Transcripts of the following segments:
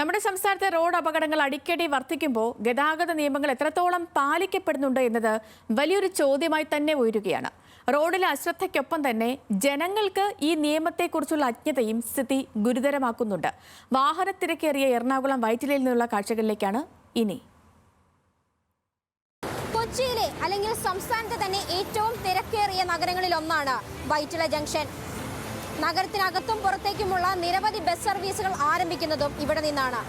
നമ്മുടെ സംസ്ഥാനത്തെ റോഡ് അപകടങ്ങൾ അടിക്കടി വർദ്ധിക്കുമ്പോൾ ഗതാഗത നിയമങ്ങൾ എത്രത്തോളം പാലിക്കപ്പെടുന്നുണ്ട് എന്നത് വലിയൊരു ചോദ്യമായി തന്നെ ഉയരുകയാണ്. റോഡിലെ അശ്രദ്ധയ്ക്കൊപ്പം തന്നെ ജനങ്ങൾക്ക് ഈ നിയമത്തെക്കുറിച്ചുള്ള അജ്ഞതയും സ്ഥിതി ഗുരുതരമാക്കുന്നുണ്ട്. വാഹനത്തിരക്കേറിയ എറണാകുളം വൈറ്റിലയിൽ നിന്നുള്ള കാഴ്ചകളിലേക്കാണ് ഇനി. കൊച്ചിയിലെ അല്ലെങ്കിൽ സംസ്ഥാനത്തെ തന്നെ ഏറ്റവും തിരക്കേറിയ നഗരങ്ങളിൽ ഒന്നാണ് വൈറ്റില ജംഗ്ഷൻ. നഗരത്തിനകത്തും പുറത്തേക്കുമുള്ള നിരവധി ബസ് സർവീസുകൾ ആരംഭിക്കുന്നതും ഇവിടെ നിന്നാണ്.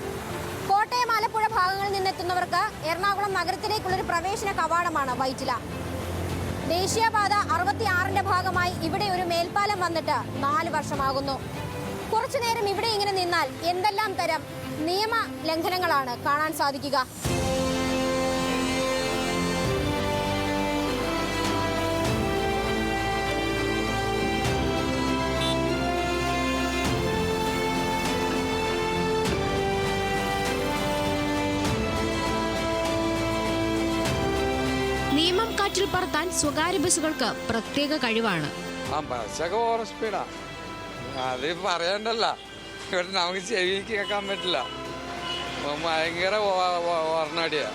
കോട്ടയം ആലപ്പുഴ ഭാഗങ്ങളിൽ നിന്നെത്തുന്നവർക്ക് എറണാകുളം നഗരത്തിലേക്കുള്ളൊരു പ്രവേശന കവാടമാണ് വൈറ്റില. ദേശീയപാത അറുപത്തിയാറിന്റെ ഭാഗമായി ഇവിടെ ഒരു മേൽപ്പാലം വന്നിട്ട് നാല് വർഷമാകുന്നു. കുറച്ചു നേരം ഇവിടെ ഇങ്ങനെ നിന്നാൽ എന്തെല്ലാം തരം നിയമ ലംഘനങ്ങളാണ് കാണാൻ സാധിക്കുക? നിയമം കാറ്റിൽ പറത്താൻ സ്വകാര്യ ബസ്സുകൾക്ക് പ്രത്യേക കഴിവാണ്. ആ ബസ്സൊക്കെ സ്പീഡാ. അത് പറയണ്ടല്ല. ഇവിടെ നമുക്ക് ചെവി കേൾക്കാൻ പറ്റില്ല. ഭയങ്കര ഓർണടിയാ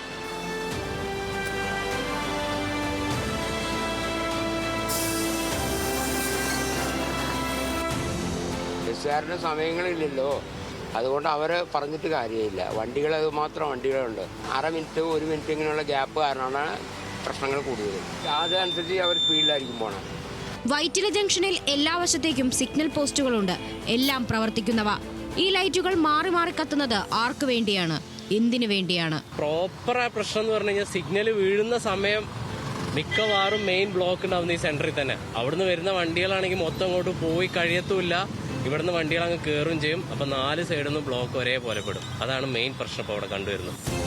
ബസ്സുകാരന് സമയങ്ങളില്ലല്ലോ. അതുകൊണ്ട് അവർ പറഞ്ഞിട്ട് കാര്യമില്ല. വണ്ടികൾ അത് മാത്രം വണ്ടികളുണ്ട്. അര മിനിറ്റ് ഒരു മിനിറ്റ് ഇങ്ങനെയുള്ള ഗ്യാപ്പ് കാരണമാണ് പ്രശ്നങ്ങൾ കൂടുതൽ അതനുസരിച്ച് അവർ സ്പീഡിലായിരിക്കും പോകണം വൈറ്റില ജംഗ്ഷനിൽ എല്ലാ വശത്തേക്കും സിഗ്നൽ പോസ്റ്റുകളുണ്ട്. എല്ലാം പ്രവർത്തിക്കുന്നവ. ഈ ലൈറ്റുകൾ മാറി മാറി കത്തുന്നത് ആർക്കു വേണ്ടിയാണ്? എന്തിനു വേണ്ടിയാണ്? പ്രോപ്പർ ആ പ്രശ്നം എന്ന് പറഞ്ഞു കഴിഞ്ഞാൽ സിഗ്നൽ വീഴുന്ന സമയം മിക്കവാറും മെയിൻ ബ്ലോക്ക് ഉണ്ടാവുന്ന ഈ സെന്ററിൽ തന്നെ. അവിടുന്ന് വരുന്ന വണ്ടികളാണെങ്കിൽ മൊത്തം അങ്ങോട്ട് പോയി കഴിയത്തുമില്ല. ഇവിടുന്ന് വണ്ടികൾ അങ്ങ് കയറുകയും ചെയ്യും. അപ്പൊ നാല് സൈഡിൽ നിന്ന് ബ്ലോക്ക് ഒരേപോലെ പെടും. അതാണ് മെയിൻ പ്രശ്നം ഇപ്പോൾ അവിടെ കണ്ടുവരുന്നത്.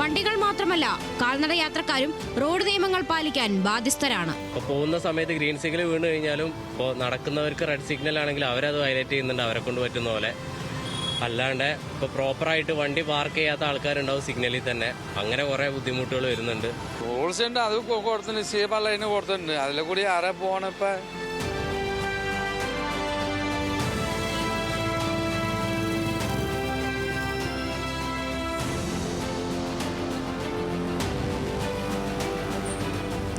വണ്ടികൾ മാത്രമല്ല കാൽനട യാത്രക്കാരും റോഡ് നിയമങ്ങൾ പാലിക്കാൻ ബാധ്യസ്ഥരാണ്. ഇപ്പോൾ പോകുന്ന സമയത്ത് ഗ്രീൻ സിഗ്നൽ വീണ് കഴിഞ്ഞാലും ഇപ്പോൾ നടക്കുന്നവർക്ക് റെഡ് സിഗ്നൽ ആണെങ്കിൽ അവരത് വയലേറ്റ് ചെയ്യുന്നുണ്ട് അവരെ കൊണ്ട് പറ്റുന്ന പോലെ. അല്ലാണ്ട് ഇപ്പോൾ പ്രോപ്പറായിട്ട് വണ്ടി പാർക്ക് ചെയ്യാത്ത ആൾക്കാരുണ്ടാവും സിഗ്നലിൽ തന്നെ. അങ്ങനെ കുറേ ബുദ്ധിമുട്ടുകൾ വരുന്നുണ്ട്. റൂൾസ് ഉണ്ട് അത് കൊടുത്തിട്ടുണ്ട് കൊടുത്തിട്ടുണ്ട് അല്ല അതിന് കൊടുത്തിട്ടുണ്ട്. അതിലെ കൂടി ആരെ പോകണം ഇപ്പൊ?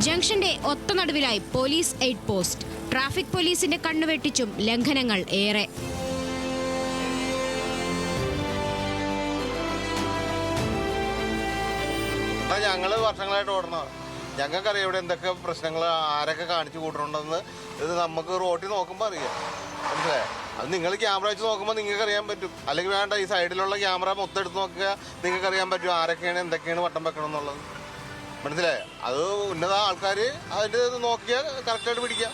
ജംഗ്ഷന്റെ ഒത്ത നടുവിലായി പോലീസ് എയ്ഡ് പോസ്റ്റ്. ട്രാഫിക് പോലീസിന്റെ കണ്ണുവെട്ടിച്ചും ലംഘനങ്ങൾ ഏറെ. ഞങ്ങൾ വർഷങ്ങളായിട്ട് ഓടണം ഞങ്ങൾക്കറിയാം ഇവിടെ എന്തൊക്കെ പ്രശ്നങ്ങൾ ആരൊക്കെ കാണിച്ചു കൂട്ടണമെന്ന് ഇത് നമുക്ക് റോട്ടിൽ നോക്കുമ്പോൾ അറിയാം. മനസ്സിലായേ? അത് നിങ്ങൾ ക്യാമറ വെച്ച് നോക്കുമ്പോൾ നിങ്ങൾക്ക് അറിയാൻ പറ്റും. അല്ലെങ്കിൽ വേണ്ട ഈ സൈഡിലുള്ള ക്യാമറ മൊത്തം എടുത്ത് നോക്കുക. നിങ്ങൾക്ക് അറിയാൻ പറ്റും ആരൊക്കെയാണ് എന്തൊക്കെയാണ് വട്ടം വെക്കണം എന്നുള്ളത് മനസ്സിലായോ? അത് ഉന്നത ആൾക്കാർ അതിന്റെ നോക്കിയാൽ കറക്റ്റായിട്ട് പിടിക്കാം.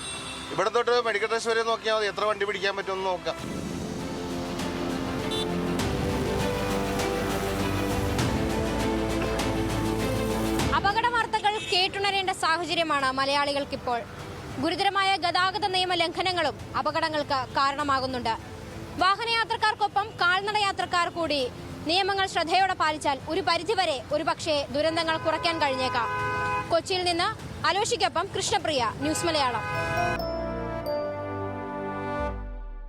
ഇവിടെ തൊട്ട് മെഡിക്കൽ ടെസ്റ്റ് വരെ നോക്കിയാൽ മതി. എത്ര വണ്ടി പിടിക്കാൻ പറ്റുമെന്ന് നോക്കാം. അപകട വാർത്തകൾ കേട്ടുണരേണ്ട സാഹചര്യമാണ് മലയാളികൾക്കിപ്പോൾ. ഗുരുതരമായ ഗതാഗത നിയമ ലംഘനങ്ങളും അപകടങ്ങൾക്ക് കാരണമാകുന്നുണ്ട്. വാഹനയാത്രക്കാർക്കൊപ്പം കാൽനട യാത്രക്കാർ കൂടി നിയമങ്ങൾ ശ്രദ്ധയോടെ പാലിച്ചാൽ ഒരു പരിധിവരെ ഒരുപക്ഷെ ദുരന്തങ്ങൾ കുറയ്ക്കാൻ കഴിഞ്ഞേക്കാം. കൊച്ചിയിൽ നിന്ന് അലോഷിക്കൊപ്പം കൃഷ്ണപ്രിയ ന്യൂസ് മലയാളം.